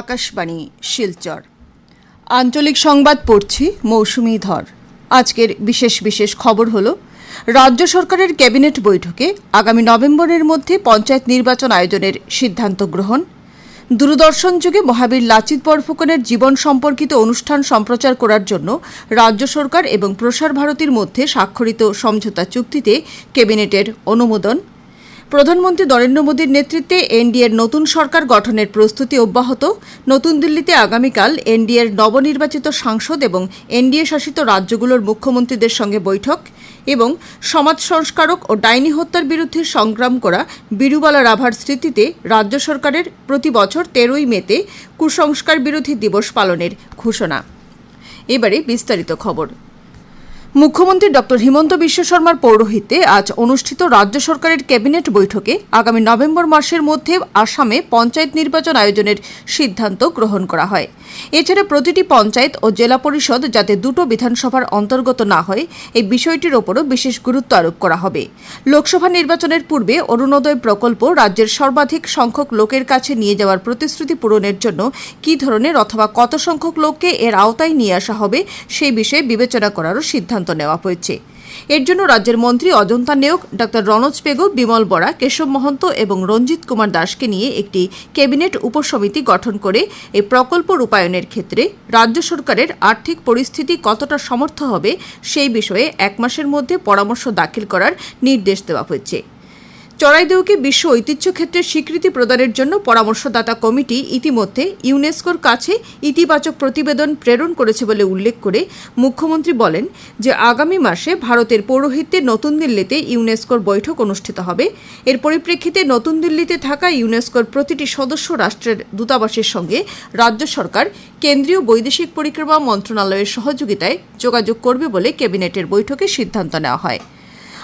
আকাশবাণী, শিলচর। আঞ্চলিক সংবাদ পড়ছি মৌসুমি ধর। আজকের বিশেষ বিশেষ খবর হলো, রাজ্য সরকারের ক্যাবিনেট বৈঠকে আগামী নভেম্বরের মধ্যে পঞ্চায়েত নির্বাচন আয়োজনের সিদ্ধান্ত গ্রহণ। দূরদর্শন যুগে মহাবীর লাচিত বরফুকনের জীবন সম্পর্কিত অনুষ্ঠান সম্প্রচার করার জন্য রাজ্য সরকার এবং প্রসার ভারতীর মধ্যে স্বাক্ষরিত সমঝোতা চুক্তিতে ক্যাবিনেটের অনুমোদন। প্রধানমন্ত্রী নরেন্দ্র মোদীর নেতৃত্বে এনডিএর নতুন সরকার গঠনের প্রস্তুতি অব্যাহত। নতুন দিল্লিতে আগামীকাল এনডিএর নবনির্বাচিত সাংসদ এবং এনডিএ শাসিত রাজ্যগুলোর মুখ্যমন্ত্রীদের সঙ্গে বৈঠক এবং সমাজ সংস্কারক ও ডাইনি হত্যার বিরুদ্ধে সংগ্রাম করা বিরুবালা রাভার স্মৃতিতে রাজ্য সরকারের প্রতি বছর তেরোই মেতে কুসংস্কার বিরোধী দিবস পালনের ঘোষণা। এবারে বিস্তারিত খবর। মুখ্যমন্ত্রী ডক্টর হিমন্ত বিশ্ব শর্মার পৌরোহিত্যে আজ অনুষ্ঠিত রাজ্য সরকারের ক্যাবিনেট বৈঠকে আগামী নভেম্বর মাসের মধ্যে আসামে পঞ্চায়েত নির্বাচন আয়োজনের সিদ্ধান্ত গ্রহণ করা হয়। এছাড়া প্রতিটি পঞ্চায়েত ও জেলা পরিষদ যাতে দুটো বিধানসভার অন্তর্গত না হয়, এই বিষয়টির ওপরও বিশেষ গুরুত্ব আরোপ করা হবে। লোকসভা নির্বাচনের পূর্বে অরুণোদয় প্রকল্প রাজ্যের সর্বাধিক সংখ্যক লোকের কাছে নিয়ে যাওয়ার প্রতিশ্রুতি পূরণের জন্য কী ধরনের অথবা কত সংখ্যক লোককে এর আওতায় নিয়ে আসা হবে, সেই বিষয়ে বিবেচনা করারও সিদ্ধান্ত নেওয়া হয়েছে। এর জন্য রাজ্যের মন্ত্রী অজন্তা নেওক ডক্টর রনজ পেগো, বিমল বরা, কেশব মহন্ত এবং রঞ্জিত কুমার দাসকে নিয়ে একটি ক্যাবিনেট উপসমিতি গঠন করে এই প্রকল্প রূপায়ণের ক্ষেত্রে রাজ্য সরকারের আর্থিক পরিস্থিতি কতটা সমর্থ হবে সেই বিষয়ে এক মাসের মধ্যে পরামর্শ দাখিল করার নির্দেশ দেওয়া হয়েছে। চড়াইদেউকে বিশ্ব ঐতিহ্য ক্ষেত্রে স্বীকৃতি প্রদানের জন্য পরামর্শদাতা কমিটি ইতিমধ্যে ইউনেস্কোর কাছে ইতিবাচক প্রতিবেদন প্রেরণ করেছে বলে উল্লেখ করে মুখ্যমন্ত্রী বলেন যে আগামী মাসে ভারতের পৌরোহিত্যে নতুন দিল্লিতে ইউনেস্কোর বৈঠক অনুষ্ঠিত হবে। এর পরিপ্রেক্ষিতে নতুন দিল্লিতে থাকা ইউনেস্কোর প্রতিটি সদস্য রাষ্ট্রের দূতাবাসের সঙ্গে রাজ্য সরকার, কেন্দ্রীয় বৈদেশিক পরিক্রমা মন্ত্রণালয়ের সহযোগিতায় যোগাযোগ করবে বলে ক্যাবিনেটের বৈঠকে সিদ্ধান্ত নেওয়া হয়।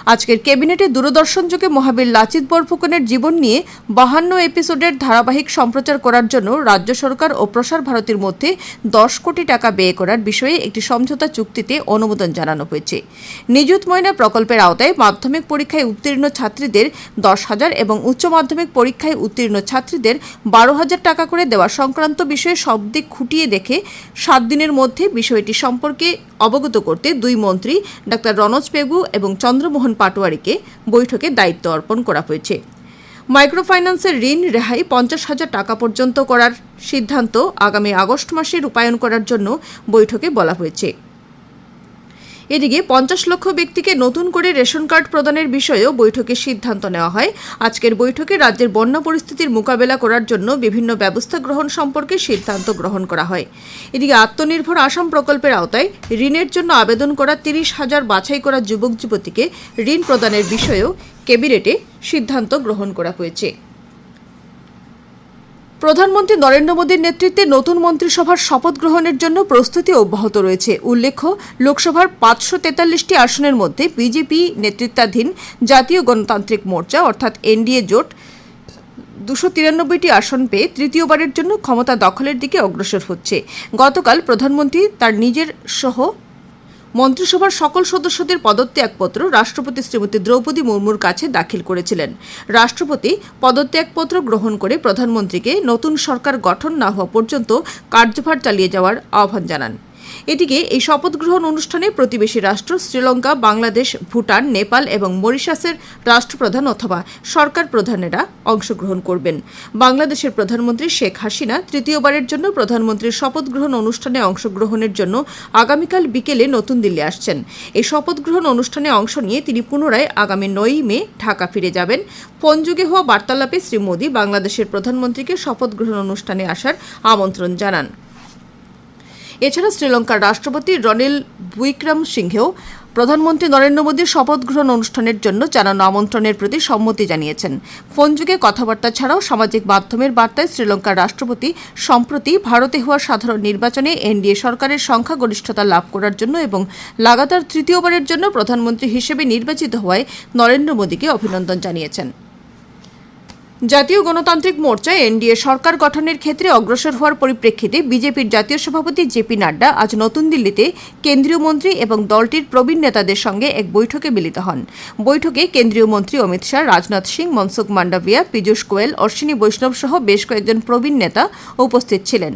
আজকের ক্যাবিনেটে দূরদর্শন যুগে মহাবীর লাচিত বরফুকনের জীবন নিয়ে বাহান্ন এপিসোডের ধারাবাহিক সম্প্রচার করার জন্য রাজ্য সরকার ও প্রসার ভারতীর মধ্যে দশ কোটি টাকা ব্যয় করার বিষয়ে একটি সমঝোতা চুক্তিতে অনুমোদন জানানো হয়েছে। নিযুত ময়না প্রকল্পের আওতায় মাধ্যমিক পরীক্ষায় উত্তীর্ণ ছাত্রীদের দশ হাজার এবং উচ্চ মাধ্যমিক পরীক্ষায় উত্তীর্ণ ছাত্রীদের বারো হাজার টাকা করে দেওয়া সংক্রান্ত বিষয়ে সব দিক খুঁটিয়ে দেখে সাত দিনের মধ্যে বিষয়টি সম্পর্কে অবগত করতে দুই মন্ত্রী, ডাক্তার রনজ পেগু এবং চন্দ্রমোহন পাটোয়ারিকে বৈঠকে দায়িত্ব অর্পণ করা হয়েছে। মাইক্রোফাইন্যান্সের ঋণ রেহাই পঞ্চাশ হাজার টাকা পর্যন্ত করার সিদ্ধান্ত আগামী আগস্ট মাসে রূপায়ণ করার জন্য বৈঠকে বলা হয়েছে। এদিকে পঞ্চাশ লক্ষ ব্যক্তিকে নতুন করে রেশন কার্ড প্রদানের বিষয়েও বৈঠকে সিদ্ধান্ত নেওয়া হয়। আজকের বৈঠকে রাজ্যের বন্যা পরিস্থিতির মোকাবেলা করার জন্য বিভিন্ন ব্যবস্থা গ্রহণ সম্পর্কে সিদ্ধান্ত গ্রহণ করা হয়। এদিকে আত্মনির্ভর আসাম প্রকল্পের আওতায় ঋণের জন্য আবেদন করা তিরিশ হাজার বাছাই করা যুবক যুবতীকে ঋণ প্রদানের বিষয়েও ক্যাবিনেটে সিদ্ধান্ত গ্রহণ করা হয়েছে। প্রধানমন্ত্রী নরেন্দ্র মোদীর নেতৃত্বে নতুন মন্ত্রিসভার শপথ গ্রহণের জন্য প্রস্তুতি অব্যাহত রয়েছে। উল্লেখ্য, লোকসভার পাঁচশো তেতাল্লিশটি আসনের মধ্যে বিজেপি, নেতৃত্বাধীন জাতীয় গণতান্ত্রিক মোর্চা অর্থাৎ এনডিএ জোট দুশো তিরানব্বইটি আসন পেয়ে তৃতীয়বারের জন্য ক্ষমতা দখলের দিকে অগ্রসর হচ্ছে। গতকাল প্রধানমন্ত্রী তার নিজের সহ মন্ত্রিসভার সকল সদস্যদের পদত্যাগপত্র রাষ্ট্রপতি শ্রীমতী দ্রৌপদী মুর্মুর কাছে দাখিল করেছিলেন। রাষ্ট্রপতি পদত্যাগপত্র গ্রহণ করে প্রধানমন্ত্রীকে নতুন সরকার গঠন না হওয়া পর্যন্ত কার্যভার চালিয়ে যাওয়ার আহ্বান জানান। এদিকে এই শপথ গ্রহণ অনুষ্ঠানে প্রতিবেশী রাষ্ট্র শ্রীলঙ্কা, বাংলাদেশ, ভুটান, নেপাল এবং মরিশাসের রাষ্ট্রপ্রধান অথবা সরকার প্রধানেরা অংশগ্রহণ করবেন। বাংলাদেশের প্রধানমন্ত্রী শেখ হাসিনা তৃতীয়বারের জন্য প্রধানমন্ত্রীর শপথ গ্রহণ অনুষ্ঠানে অংশগ্রহণের জন্য আগামীকাল বিকেলে নতুন দিল্লি আসছেন। এই শপথ গ্রহণ অনুষ্ঠানে অংশ নিয়ে তিনি পুনরায় আগামী নয়ই মে ঢাকা ফিরে যাবেন। ফোনযুগে হওয়া বার্তালাপে শ্রী মোদী বাংলাদেশের প্রধানমন্ত্রীকে শপথ গ্রহণ অনুষ্ঠানে আসার আমন্ত্রণ জানান। এছাড়া শ্রীলঙ্কার রাষ্ট্রপতি রনিল বুইক্রাম সিংহেও প্রধানমন্ত্রী নরেন্দ্র মোদীর শপথ গ্রহণ অনুষ্ঠানের জন্য জানানো আমন্ত্রণের প্রতি সম্মতি জানিয়েছেন। ফোনযুগে কথাবার্তা ছাড়াও সামাজিক মাধ্যমের বার্তায় শ্রীলঙ্কার রাষ্ট্রপতি, সম্প্রতি ভারতে হওয়া সাধারণ নির্বাচনে এনডিএ সরকারের সংখ্যাগরিষ্ঠতা লাভ করার জন্য এবং লাগাতার তৃতীয়বারের জন্য প্রধানমন্ত্রী হিসেবে নির্বাচিত হওয়ায় নরেন্দ্র মোদীকে অভিনন্দন জানিয়েছেন। জাতীয় গণতান্ত্রিক মোর্চা, এনডিএ সরকার গঠনের ক্ষেত্রে অগ্রসর হওয়ার পরিপ্রেক্ষিতে বিজেপির জাতীয় সভাপতি জেপি নাড্ডা আজ নতুন দিল্লিতে কেন্দ্রীয় মন্ত্রী এবং দলটির প্রবীণ নেতাদের সঙ্গে এক বৈঠকে মিলিত হন। বৈঠকে কেন্দ্রীয় মন্ত্রী অমিত শাহ, রাজনাথ সিং, মনসুখ মান্ডাভিয়া, পীযূষ গোয়েল, অশ্বিনী বৈষ্ণব সহ বেশ কয়েকজন প্রবীণ নেতা উপস্থিত ছিলেন।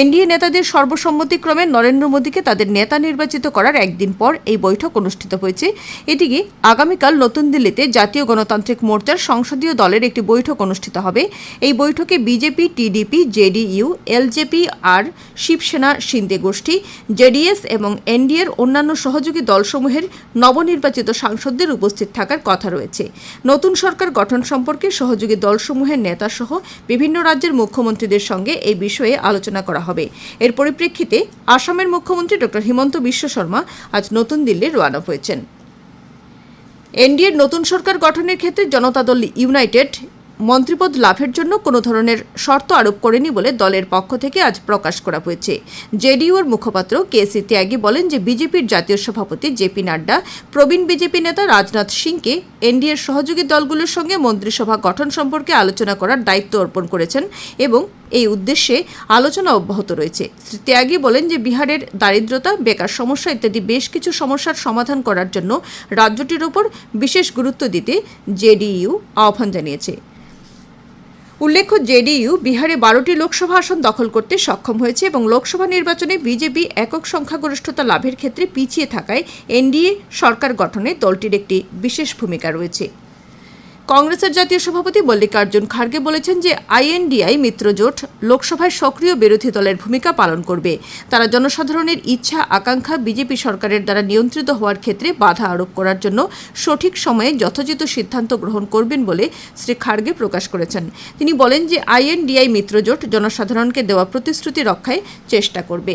এনডিএ নেতাদের সর্বসম্মতিক্রমে নরেন্দ্র মোদীকে তাদের নেতা নির্বাচিত করার একদিন পর এই বৈঠক অনুষ্ঠিত হয়েছে। এদিকে আগামীকাল নতুন দিল্লিতে জাতীয় গণতান্ত্রিক মোর্চার সংসদীয় দলের একটি বৈঠক অনুষ্ঠিত হবে। এই বৈঠকে বিজেপি, টিডিপি, জেডিইউ, এলজেপি আর শিবসেনা সিন্দে গোষ্ঠী, জেডিএস এবং এনডিএর অন্যান্য সহযোগী দলসমূহের নবনির্বাচিত সাংসদদের উপস্থিত থাকার কথা রয়েছে। নতুন সরকার গঠন সম্পর্কে সহযোগী দলসমূহের নেতাসহ বিভিন্ন রাজ্যের মুখ্যমন্ত্রীদের সঙ্গে এই বিষয়ে আলোচনা করা হবে। এর পরিপ্রেক্ষিতে আসামের মুখ্যমন্ত্রী ড হিমন্ত বিশ্ব শর্মা আজ নতুন দিল্লির রওনা হয়েছেন। এনডিএর নতুন সরকার গঠনের ক্ষেত্রে জনতা দল ইউনাইটেড মন্ত্রিপদ লাভের জন্য কোনো ধরনের শর্ত আরোপ করেনি বলে দলের পক্ষ থেকে আজ প্রকাশ করা হয়েছে। জেডিইউর মুখপাত্র কে সি ত্যাগী বলেন যে বিজেপির জাতীয় সভাপতি জেপি নাড্ডা, প্রবীণ বিজেপি নেতা রাজনাথ সিংকে এনডিএর সহযোগী দলগুলোর সঙ্গে মন্ত্রিসভা গঠন সম্পর্কে আলোচনা করার দায়িত্ব অর্পণ করেছেন এবং এই উদ্দেশ্যে আলোচনা অব্যাহত রয়েছে। শ্রী ত্যাগী বলেন যে বিহারের দারিদ্রতা, বেকার সমস্যা ইত্যাদি বেশ কিছু সমস্যার সমাধান করার জন্য রাজ্যটির ওপর বিশেষ গুরুত্ব দিতে জেডিইউ আহ্বান জানিয়েছে। উল্লেখ্য, জেডিইউ বিহারে বারোটি লোকসভা আসন দখল করতে সক্ষম হয়েছে এবং লোকসভা নির্বাচনে বিজেপি একক সংখ্যাগরিষ্ঠতা লাভের ক্ষেত্রে পিছিয়ে থাকায় এনডিএ সরকার গঠনে দলটির একটি বিশেষ ভূমিকা রয়েছে। কংগ্রেসের জাতীয় সভাপতি মল্লিকার্জুন খার্গে বলেছেন যে আইএনডিআই মিত্রজোট লোকসভায় সক্রিয় বিরোধী দলের ভূমিকা পালন করবে। তারা জনসাধারণের ইচ্ছা, আকাঙ্ক্ষা বিজেপি সরকারের দ্বারা নিয়ন্ত্রিত হওয়ার ক্ষেত্রে বাধা আরোপ করার জন্য সঠিক সময়ে যথাযথ সিদ্ধান্ত গ্রহণ করবেন বলে শ্রী খার্গে প্রকাশ করেছেন। তিনি বলেন যে আইএনডিআই মিত্রজোট জনসাধারণকে দেওয়া প্রতিশ্রুতি রক্ষায় চেষ্টা করবে।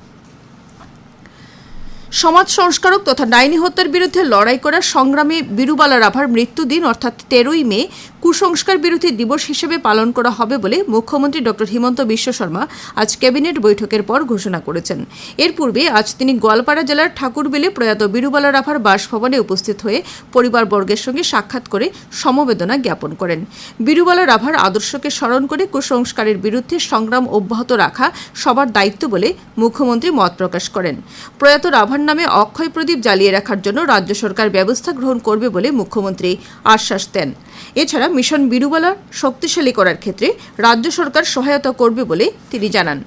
সমাজ সংস্কারক তথা ডাইনি হত্যার বিরুদ্ধে লড়াই করা সংগ্রামী বীরুবালা রাভার মৃত্যুদিন, অর্থাৎ তেরোই মে, কুসংস্কার বিরোধী দিবস হিসেবে পালন করা হবে বলে মুখ্যমন্ত্রী ডক্টর হিমন্ত বিশ্ব শর্মা আজ ক্যাবিনেট বৈঠকের পর ঘোষণা করেছেন। এর পূর্বে আজ তিনি গোয়ালপাড়া জেলার ঠাকুরবিলে প্রয়াত বীরুবালা রাভার বাসভবনে উপস্থিত হয়ে পরিবারবর্গের সঙ্গে সাক্ষাৎ করে সমবেদনা জ্ঞাপন করেন। বীরুবালা রাভার আদর্শকে স্মরণ করে কুসংস্কারের বিরুদ্ধে সংগ্রাম অব্যাহত রাখা সবার দায়িত্ব বলে মুখ্যমন্ত্রী মত প্রকাশ করেন। প্রয়াত রাভার নামে অক্ষয় প্রদীপ জ্বালিয়ে রাখার জন্য রাজ্য সরকার ব্যবস্থা গ্রহণ করবে বলে মুখ্যমন্ত্রী আশ্বাস দেন। এছাড়া মিশন বিরুবালা শক্তিশালী করার ক্ষেত্রে রাজ্য সরকার সহায়তা করবে বলে তিনি জানান।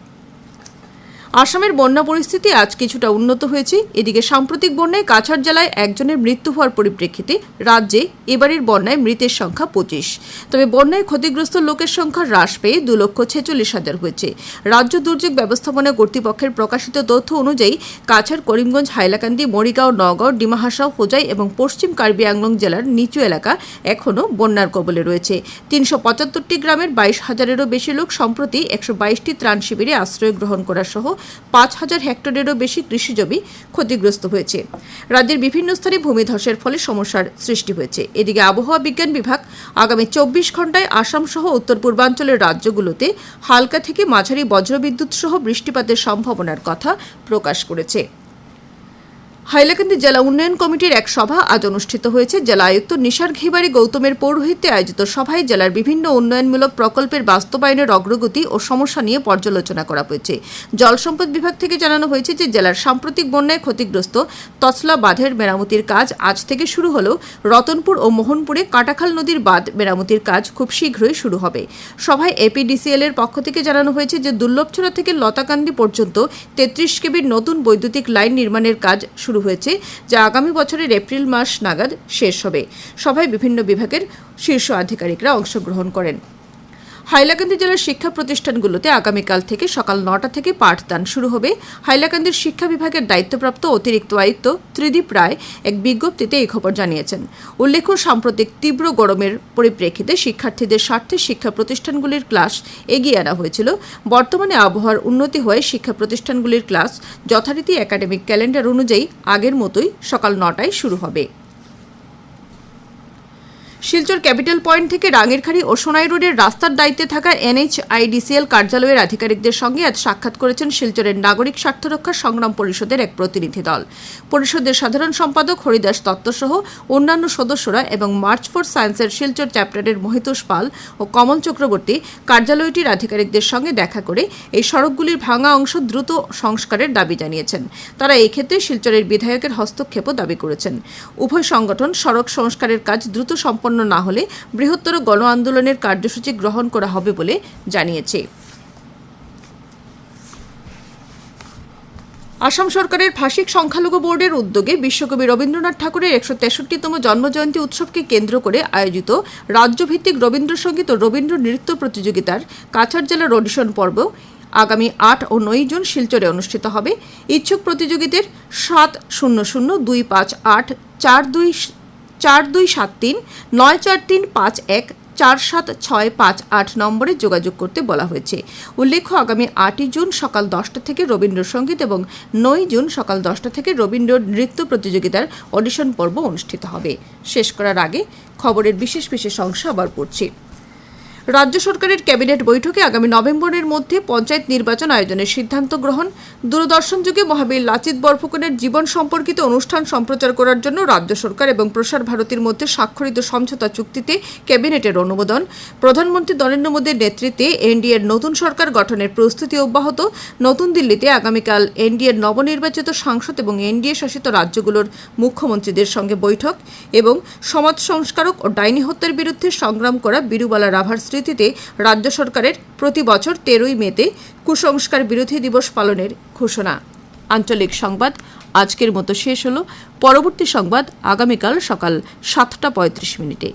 আসামের বন্যা পরিস্থিতি আজ কিছুটা উন্নত হয়েছে। এদিকে সাম্প্রতিক বন্যায় কাছাড় জেলায় একজনের মৃত্যু হওয়ার পরিপ্রেক্ষিতে রাজ্যে এবারের বন্যায় মৃতের সংখ্যা পঁচিশ। তবে বন্যায় ক্ষতিগ্রস্ত লোকের সংখ্যা হ্রাস পেয়ে দু লক্ষ ছেচল্লিশ হাজার হয়েছে। রাজ্য দুর্যোগ ব্যবস্থাপনা কর্তৃপক্ষের প্রকাশিত তথ্য অনুযায়ী কাছাড়, করিমগঞ্জ, হাইলাকান্দি, মরিগাঁও নগাঁও ডিমাহাসাও, হোজাই এবং পশ্চিম কার্বি আংলং জেলার নিচু এলাকা এখনও বন্যার কবলে রয়েছে। তিনশো পঁচাত্তরটি গ্রামের বাইশ হাজারেরও বেশি লোক সম্প্রতি একশো বাইশটি ত্রাণ শিবিরে আশ্রয় গ্রহণ করা সহ পাঁচ হাজার হেক্টরেরও বেশি কৃষিজমি ক্ষতিগ্রস্ত হয়েছে। রাজ্যের বিভিন্ন স্থানে ভূমিধসের ফলে সমস্যার সৃষ্টি হয়েছে। এদিকে আবহাওয়া বিজ্ঞান বিভাগ আগামী চব্বিশ ঘন্টায় আসাম সহ উত্তর পূর্বাঞ্চলের রাজ্যগুলোতে হালকা থেকে মাঝারি বজ্রবিদ্যুৎ সহ বৃষ্টিপাতের সম্ভাবনার কথা প্রকাশ করেছে। হাইলাকান্দি জেলা উন্নয়ন কমিটির এক সভা আজ অনুষ্ঠিত হয়েছে। জেলা আয়ুক্ত নিশার ঘিবারি গৌতমের পৌরোহিত্যে আয়োজিত সভায় জেলার বিভিন্ন উন্নয়নমূলক প্রকল্পের বাস্তবায়নের অগ্রগতি ও সমস্যা নিয়ে পর্যালোচনা করা হয়েছে। জল সম্পদ বিভাগ থেকে জানানো হয়েছে যে, জেলার সাম্প্রতিক বন্যায় ক্ষতিগ্রস্ত তছলা বাঁধের মেরামতির কাজ আজ থেকে শুরু হলেও রতনপুর ও মোহনপুরে কাটাখাল নদীর বাঁধ মেরামতির কাজ খুব শীঘ্রই শুরু হবে। সভায় এপিডিসিএল এর পক্ষ থেকে জানানো হয়েছে যে, দুর্লভছড়া থেকে লতাকান্দি পর্যন্ত তেত্রিশ কেবির নতুন বৈদ্যুতিক লাইন নির্মাণের কাজ শুরু হয়েছে, যা আগামী বছরের এপ্রিল মাস নাগাদ শেষ হবে। সভায় বিভিন্ন বিভাগের শীর্ষ আধিকারিকরা অংশগ্রহণ করেন। হাইলাকান্দি জেলার শিক্ষা প্রতিষ্ঠানগুলোতে আগামীকাল থেকে সকাল নটা থেকে পাঠদান শুরু হবে। হাইলাকান্দির শিক্ষা বিভাগের দায়িত্বপ্রাপ্ত অতিরিক্ত আয়ুক্ত ত্রিদীপ রায় এক বিজ্ঞপ্তিতে এই খবর জানিয়েছেন। উল্লেখ্য, সাম্প্রতিক তীব্র গরমের পরিপ্রেক্ষিতে শিক্ষার্থীদের স্বার্থে শিক্ষা প্রতিষ্ঠানগুলির ক্লাস এগিয়ে আনা হয়েছিল। বর্তমানে আবহাওয়ার উন্নতি হয়ে শিক্ষা প্রতিষ্ঠানগুলির ক্লাস যথারীতি একাডেমিক ক্যালেন্ডার অনুযায়ী আগের মতোই সকাল নটায় শুরু হবে। শিলচর ক্যাপিটাল পয়েন্ট থেকে রাঙেরখাড়ি ও সোনাই রোডের রাস্তার দায়িত্বে থাকা এনএইচআইডিসিএল কার্যালয়ের আধিকারিকদের সঙ্গে আজ সাক্ষাৎ করেছেন শিলচরের নাগরিক স্বার্থ রক্ষা সংগ্রাম পরিষদের এক প্রতিনিধি দল। পরিষদের সাধারণ সম্পাদক হরিদাস দত্ত সহ অন্যান্য সদস্যরা এবং মার্চ ফর সায়েন্সের শিলচর চ্যাপ্টারের মহিতোষ পাল ও কমল চক্রবর্তী কার্যালয়টির আধিকারিকদের সঙ্গে দেখা করে এই সড়কগুলির ভাঙা অংশ দ্রুত সংস্কারের দাবি জানিয়েছেন। তারা এই ক্ষেত্রে শিলচরের বিধায়কের হস্তক্ষেপও দাবি করেছেন। উভয় সংগঠন সড়ক সংস্কারের কাজ দ্রুত সম্পন্ন না হলে বৃহত্তর গণ আন্দোলনের কার্যসূচি গ্রহণ করা হবে বলে জানিয়েছে। আসাম সরকারের ভাষিক সংখ্যালঘু বোর্ডের উদ্যোগে বিশ্বকবি রবীন্দ্রনাথ ঠাকুরের একশো তেষট্টিতম জন্মজয়ন্তী উৎসবকে কেন্দ্র করে আয়োজিত রাজ্যভিত্তিক রবীন্দ্রসঙ্গীত ও রবীন্দ্র নৃত্য প্রতিযোগিতার কাছাড় জেলার অডিশন পর্ব আগামী আট ও নয় জুন শিলচরে অনুষ্ঠিত হবে। ইচ্ছুক প্রতিযোগীদের সাত শূন্য শূন্য দুই পাঁচ আট চার দুই চার দুই সাত তিন, নয় চার তিন পাঁচ এক, চার সাত ছয় পাঁচ আট নম্বরে যোগাযোগ করতে বলা হয়েছে। উল্লেখ্য, আগামী আটই জুন সকাল দশটা থেকে রবীন্দ্রসঙ্গীত এবং নয় জুন সকাল দশটা থেকে রবীন্দ্র নৃত্য প্রতিযোগিতার অডিশন পর্ব অনুষ্ঠিত হবে। শেষ করার আগে খবরের বিশেষ বিশেষ অংশ আবার পড়ছি। রাজ্য সরকারের ক্যাবিনেট বৈঠকে আগামী নভেম্বরের মধ্যে পঞ্চায়েত নির্বাচন আয়োজনের সিদ্ধান্ত গ্রহণ, দূরদর্শন যুগে মহাবীর লাচিত বরফুকনের জীবন সম্পর্কিত অনুষ্ঠান সম্প্রচার করার জন্য রাজ্য সরকার এবং প্রসার ভারতীর মধ্যে স্বাক্ষরিত সমঝোতা চুক্তিতে ক্যাবিনেটের অনুমোদন। প্রধানমন্ত্রী নরেন্দ্র মোদীর নেতৃত্বে এনডিএর নতুন সরকার গঠনের প্রস্তুতি অব্যাহত। নতুন দিল্লিতে আগামীকাল এনডিএর নবনির্বাচিত সাংসদ এবং এনডিএ শাসিত রাজ্যগুলোর মুখ্যমন্ত্রীদের সঙ্গে বৈঠক এবং সমাজ সংস্কারক ও ডাইনি হত্যার বিরুদ্ধে সংগ্রাম করা বীরুবালা রাভার স্মৃতিতে রাজ্য সরকারের প্রতি বছর তেরোই মেতে কুসংস্কার বিরোধী দিবস পালনের ঘোষণা। আঞ্চলিক সংবাদ আজকের মতো শেষ হলো। পরবর্তী সংবাদ আগামীকাল সকাল সাতটা পঁয়ত্রিশ মিনিটে।